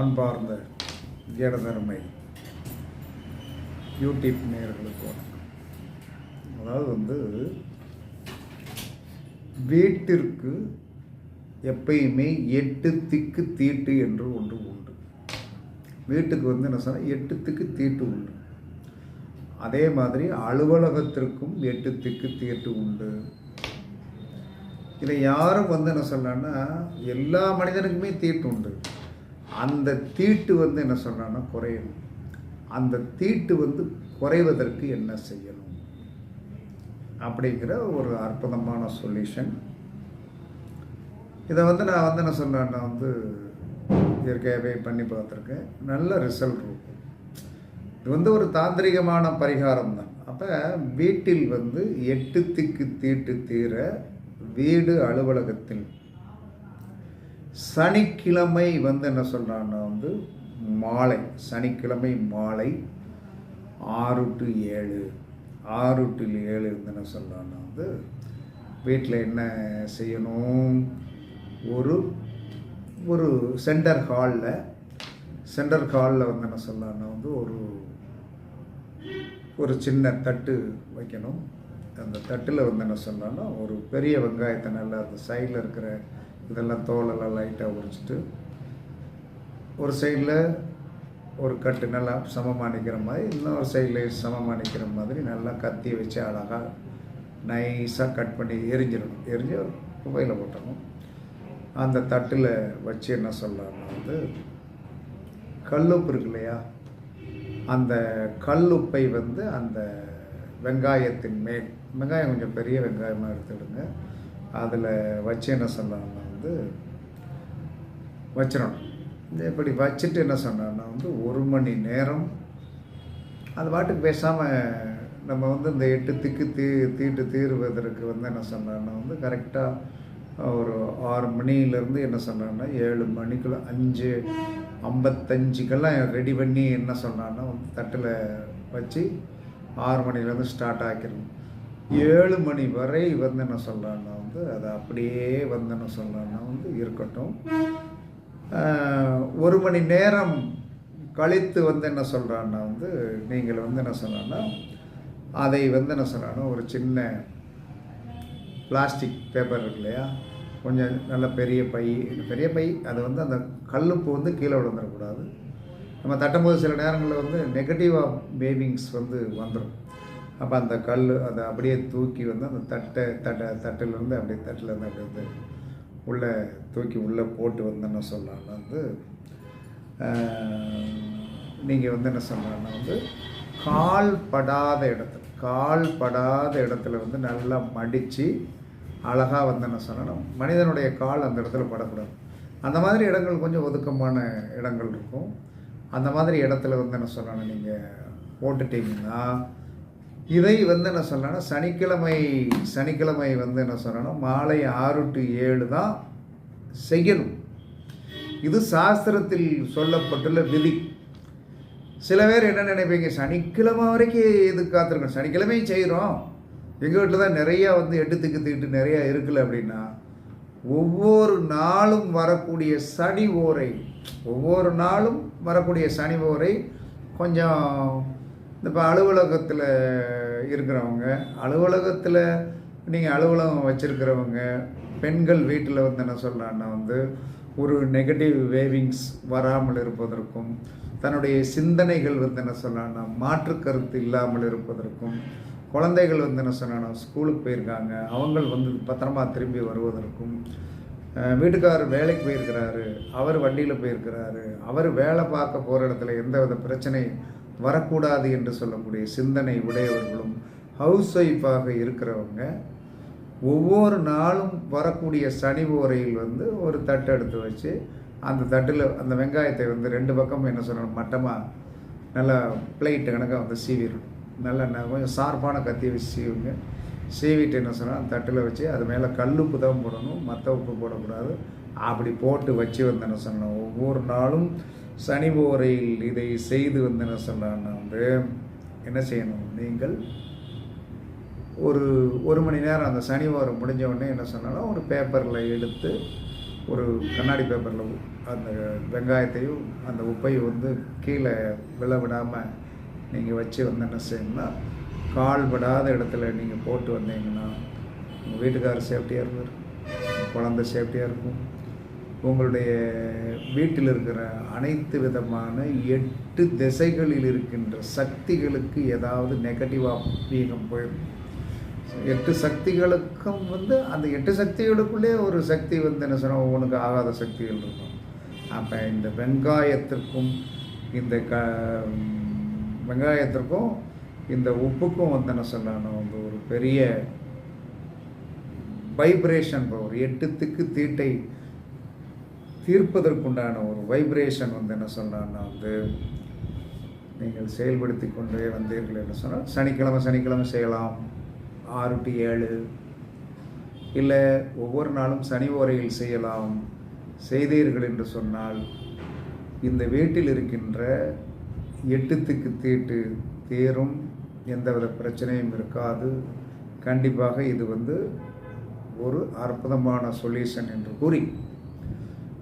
அன்பார்ந்த ஜடதர்மை யூடியூப் நேர்களுக்கு வணக்கம். அதாவது வந்து வீட்டிற்கு எப்பயுமே எட்டு திக்கு தீட்டு என்று ஒன்று உண்டு. வீட்டுக்கு வந்து என்ன சொன்னால் எட்டு திக்கு தீட்டு உண்டு. அதே மாதிரி அலுவலகத்திற்கும் எட்டு திக்கு தீட்டு உண்டு. இதை யாரும் வந்து என்ன சொல்லலான்னா எல்லா மனிதனுக்குமே தீட்டு உண்டு. அந்த தீட்டு வந்து என்ன சொல்கிறான்னா குறையணும். அந்த தீட்டு வந்து குறைவதற்கு என்ன செய்யணும்? அப்படிங்கிற ஒரு அற்புதமான சொல்யூஷன் இதை வந்து நான் வந்து என்ன சொல்கிறேன்னா வந்து இயற்கையாகவே பண்ணி பார்த்துருக்கேன். நல்ல ரிசல்ட் இருக்கும். இது வந்து ஒரு தாந்திரிகமான பரிகாரம் தான். அப்போ வீட்டில் வந்து எட்டு திக்கு தீட்டு தீர வீடு அலுவலகத்தில் சனிக்கிழமை வந்து என்ன சொல்கிறான்னா வந்து மாலை சனிக்கிழமை மாலை ஆறு டு ஏழு. ஆறு டு ஏழு வந்து என்ன சொல்கிறான்னா வந்து வீட்டில் என்ன செய்யணும்? ஒரு ஒரு சென்டர் ஹாலில் சென்டர் ஹாலில் வந்து என்ன சொல்லலாம்னா வந்து ஒரு ஒரு சின்ன தட்டு வைக்கணும். அந்த தட்டில் வந்து என்ன சொல்லலாம்னா ஒரு பெரிய வெங்காயத்தை நல்லா அந்த சைடில் இருக்கிற இதெல்லாம் தோலெல்லாம் லைட்டாக உரிச்சிட்டு ஒரு சைடில் ஒரு கட்டு நல்லா சமமாக நிற்கிற மாதிரி இன்னொரு சைடில் சமமாக நிற்கிற மாதிரி நல்லா கத்தி வச்சு அழகாக நைஸாக கட் பண்ணி எரிஞ்சிடணும். எரிஞ்சு குப்பையில் போட்டணும் அந்த தட்டில் வச்சு என்ன சொல்லலாம்னா வந்து கல்லுப்பு இருக்கு இல்லையா? அந்த கல்லுப்பை வந்து அந்த வெங்காயத்தின் மேல் வெங்காயம் கொஞ்சம் பெரிய வெங்காயமாக எடுத்துடுங்க அதில் வச்சு என்ன சொல்லலாம்னா வந்து வச்சிடணும் இப்படி வச்சுட்டு என்ன சொன்னான்னா வந்து ஒரு மணி நேரம் அது பாட்டுக்கு பேசாமல் நம்ம வந்து இந்த எட்டு திக்கு தீ தீட்டு தீருவதற்கு வந்து என்ன சொன்னான்னா வந்து கரெக்டாக ஒரு ஆறு மணிலேருந்து என்ன சொன்னான்னா ஏழு மணிக்குள்ள அஞ்சு ஐம்பத்தஞ்சுக்கெல்லாம் ரெடி பண்ணி என்ன சொன்னான்னா வந்து தட்டில் வச்சு ஆறு மணிலேருந்து ஸ்டார்ட் ஆக்கிடணும். ஏழு மணி வரை வந்து என்ன சொல்கிறான்னா வந்து அதை அப்படியே வந்து என்ன சொல்கிறான்னா வந்து இருக்கட்டும். ஒரு மணி நேரம் கழித்து வந்து என்ன சொல்கிறான்னா வந்து நீங்கள் வந்து என்ன சொல்கிறான்னா அதை வந்து என்ன சொன்னான்னா ஒரு சின்ன பிளாஸ்டிக் பேப்பர் இருக்கு இல்லையா? கொஞ்சம் நல்ல பெரிய பை பெரிய பை அது வந்து அந்த கல்லுப்பு வந்து கீழே விழுந்துடக்கூடாது நம்ம தட்டும்போது சில நேரங்களில் வந்து நெகட்டிவாக பேபிங்ஸ் வந்து வந்துடும் அப்போ அந்த கல் அதை அப்படியே தூக்கி வந்து அந்த தட்டை தட்டை தட்டிலேருந்து அப்படியே தட்டிலேருந்து அப்படியே வந்து உள்ளே தூக்கி உள்ளே போட்டு வந்து என்ன சொல்லலாம்னா வந்து நீங்கள் வந்து என்ன சொல்லலாம்னா வந்து கால் படாத இடத்துல கால் படாத இடத்துல வந்து நல்லா மடித்து அழகாக வந்து என்ன சொல்லணும் மனிதனுடைய கால் அந்த இடத்துல படக்கூடாது. அந்த மாதிரி இடங்கள் கொஞ்சம் ஒதுக்கமான இடங்கள் இருக்கும். அந்த மாதிரி இடத்துல வந்து என்ன சொல்லணும் நீங்கள் போட்டுட்டீங்கன்னா இதை வந்து என்ன சொல்லணும் சனிக்கிழமை சனிக்கிழமை வந்து என்ன சொல்லணும் மாலை ஆறு டு ஏழு தான் செய்யணும். இது சாஸ்திரத்தில் சொல்லப்பட்டுள்ள விதி. சில பேர் என்ன நினைப்பீங்க சனிக்கிழமை வரைக்கும் இது காத்திருக்கணும். சனிக்கிழமையும் செய்கிறோம் எங்கள் வீட்டில் தான் நிறையா வந்து எட்டு திக்கு திக்கிட்டு நிறையா இருக்குல்ல அப்படின்னா ஒவ்வொரு நாளும் வரக்கூடிய சனி ஓரை ஒவ்வொரு நாளும் வரக்கூடிய சனி ஓரை கொஞ்சம் இப்போ அலுவலகத்தில் இருக்கிறவங்க அலுவலகத்தில் நீங்கள் அலுவலகம் வச்சுருக்கிறவங்க பெண்கள் வீட்டில் வந்து என்ன சொல்கிறான்னா வந்து ஒரு நெகட்டிவ் வேவிங்ஸ் வராமல் இருப்பதற்கும் தன்னுடைய சிந்தனைகள் வந்து என்ன சொல்லலாம்னா மாற்று கருத்து இல்லாமல் இருப்பதற்கும் குழந்தைகள் வந்து என்ன சொன்னா ஸ்கூலுக்கு போயிருக்காங்க அவங்கள் வந்து பத்திரமா திரும்பி வருவதற்கும் வீட்டுக்காரர் வேலைக்கு போயிருக்கிறாரு அவர் வண்டியில் போயிருக்கிறாரு அவர் வேலை பார்க்க போகிற இடத்துல எந்த வித பிரச்சனை வரக்கூடாது என்று சொல்லக்கூடிய சிந்தனை உடையவர்களும் ஹவுஸ் ஒய்ஃபாக இருக்கிறவங்க ஒவ்வொரு நாளும் வரக்கூடிய சனி ஓரையில் வந்து ஒரு தட்டு எடுத்து வச்சு அந்த தட்டில் அந்த வெங்காயத்தை வந்து ரெண்டு பக்கமும் என்ன சொல்லணும் மட்டமாக நல்லா பிளேட்டு கணக்காக வந்து சீவிடணும். நல்லா கொஞ்சம் சார்பான கத்தி வச்சு சீவுங்க. சீவிட்டு என்ன சொன்னால் தட்டில் வச்சு அது மேலே கல் உப்பு தான் போடணும் மற்ற உப்பு போடக்கூடாது. அப்படி போட்டு வச்சு வந்து என்ன சொன்னோம் ஒவ்வொரு நாளும் சனி ஓரையில் இதை செய்து வந்து என்ன சொன்னான்னா வந்து என்ன செய்யணும்? நீங்கள் ஒரு ஒரு மணி நேரம் அந்த சனி ஓரம் முடிஞ்ச உடனே என்ன சொன்னாலும் ஒரு பேப்பரில் எடுத்து ஒரு கண்ணாடி பேப்பரில் அந்த வெங்காயத்தையும் அந்த உப்பையும் வந்து கீழே விழ விடாமல் நீங்கள் வச்சு வந்து என்ன செய்யணும்னா கால் படாத இடத்துல நீங்கள் போட்டு வந்தீங்கன்னா உங்கள் வீட்டுக்காரர் சேஃப்டியாக இருப்பார். குழந்த குழந்தை சேஃப்டியாக இருக்கும். உங்களுடைய வீட்டில் இருக்கிற அனைத்து விதமான எட்டு திசைகளில் இருக்கின்ற சக்திகளுக்கு ஏதாவது நெகட்டிவாக வீகம் போயிடும். எட்டு சக்திகளுக்கும் வந்து அந்த எட்டு சக்திகளுக்குள்ளே ஒரு சக்தி வந்து என்ன சொன்னால் ஒவ்வொன்றுக்கு ஆகாத சக்திகள் இருக்கும். அப்போ இந்த வெங்காயத்திற்கும் இந்த க வெங்காயத்திற்கும் இந்த உப்புக்கும் வந்து என்ன சொல்லணும் வந்து ஒரு பெரிய வைப்ரேஷன் ஒரு எட்டுத்துக்கு தீட்டை தீர்ப்பதற்குண்டான ஒரு வைப்ரேஷன் வந்து என்ன சொன்னான்னா வந்து நீங்கள் செயல்படுத்தி கொண்டே வந்தீர்கள் என்று சொன்னால் சனிக்கிழமை சனிக்கிழமை செய்யலாம். ஆறு டு ஏழு. இல்லை ஒவ்வொரு நாளும் சனி ஓரையில் செய்யலாம். செய்தீர்கள் என்று சொன்னால் இந்த வீட்டில் இருக்கின்ற எட்டுத்துக்கு தீட்டு தேரும் எந்தவித பிரச்சனையும் இருக்காது. கண்டிப்பாக இது வந்து ஒரு அற்புதமான சொல்யூஷன் என்று கூறி